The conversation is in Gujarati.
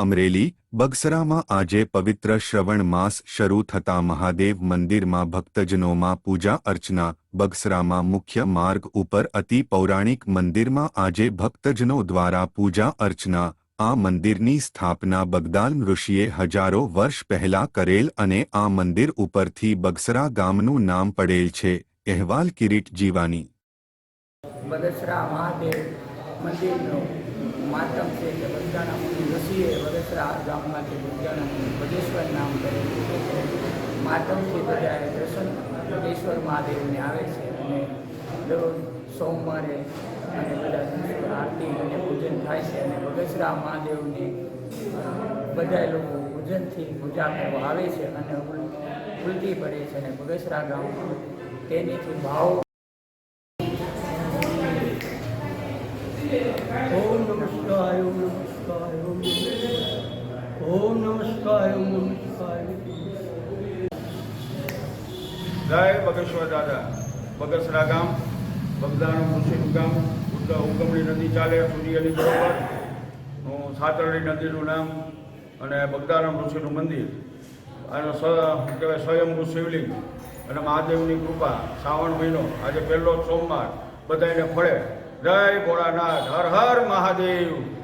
અમરેલી, બગસરામાં આજે પવિત્ર શ્રવણ માસ શરૂ થતા મહાદેવ મંદિરમાં ભક્તજનોમાં પૂજા અર્ચના, બગસરામાં મુખ્ય માર્ગ ઉપર અતિ પૌરાણિક મંદિરમાં આજે ભક્તજનો દ્વારા પૂજા અર્ચના, આ મંદિરની સ્થાપના બગદાલ ઋષિએ હજારો વર્ષ પહેલા કરેલ અને આ મંદિર ઉપરથી બગસરા ગામનું નામ પડેલ છે, અહેવાલ કિરીટ જીવાની. મંદિરનો માતમ છે કે બધાના મુનિ ઋષિએ ગામમાં ગામમાંથી બધાના મુનિ બગેશ્વર નામ કરેલું છે માતમથી બધા દર્શન બગેશ્વર મહાદેવને આવે છે અને દરરોજ સોમવારે અને બધા આરતી અને પૂજન થાય છે અને બગસરા મહાદેવની બધા લોકો પૂજનથી પૂજા કરવા આવે છે અને ઉલ- ઉલટી પડે છે અને બગસરા ગામમાં તેનીથી ભાવ ઓમ નમસ્કાર ઓમ નમસ્કાય ઓમ નમસ્કાય ઓમ નમસ્કાય જય બગેશ્વર દાદા. બગસરા ગામ બગદાનું કૃષિનું ગામ ઉગ- ઉગમણી નદી ચાલે સૂર્યની બરોબર. હું સાતરડી નદીનું નામ અને બગદારામ ઋષિનું મંદિર. અને કહેવાય સ્વયંભૂ શિવલિંગ અને મહાદેવની કૃપા, શ્રાવણ મહિનો, આજે પહેલો સોમવાર. બધાને ફળે. જય ભોળાનાથ હર હર મહાદેવ.